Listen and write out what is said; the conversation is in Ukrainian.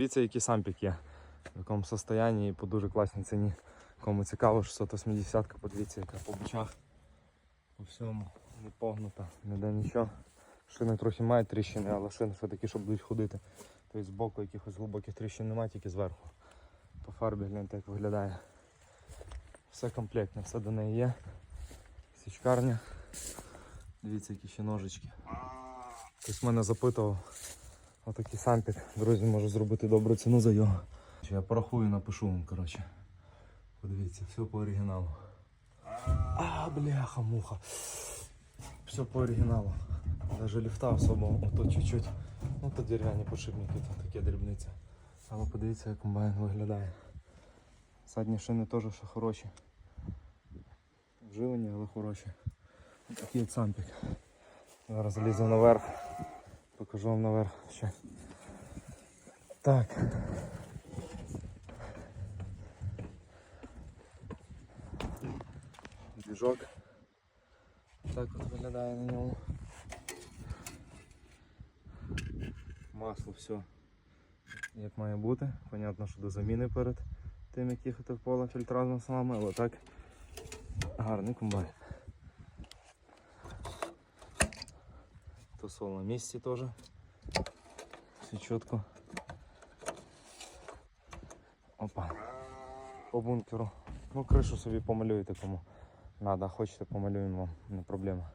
Дивіться, який сампік є. В якому стані і по дуже класній ціні. Кому цікаво, 680 ка подивіться, яка по бочах. По всьому. Не погнута, ніде нічого. Шини трохи мають тріщини, але шини ще такі, що будуть ходити. Тобто з боку якихось глибоких тріщин немає, тільки зверху. По фарбі гляньте, як виглядає. Все комплектне, все до неї є. Січкарня. Дивіться, які ще ножички. Хтось мене запитував. Отакий сампік. Друзі, можу зробити добру ціну за його. Я порахую, напишу вам, коротше. Подивіться, все по оригіналу. А, бляха, муха. Все по оригіналу. Даже ліфта особо, ото чуть-чуть. Ну то дерев'яні подшипники, то таке дрібниця. Але подивіться, як комбайн виглядає. Задні шини теж ще хороші. Вживані, але хороші. Такий от сампік. Зараз заліземо наверх. Покажу вам наверх ще. Так. Двіжок. Так от виглядає на ньому. Масло все як має бути. Понятно, що до заміни перед тим, як їхати в поле фільтра з маслами, але так гарний комбайн. Тусол на місці теж. Все чітко. Опа. По бункеру. Ну, кришу собі помалюєте кому. Надо, хочете помалюємо вам, не проблема.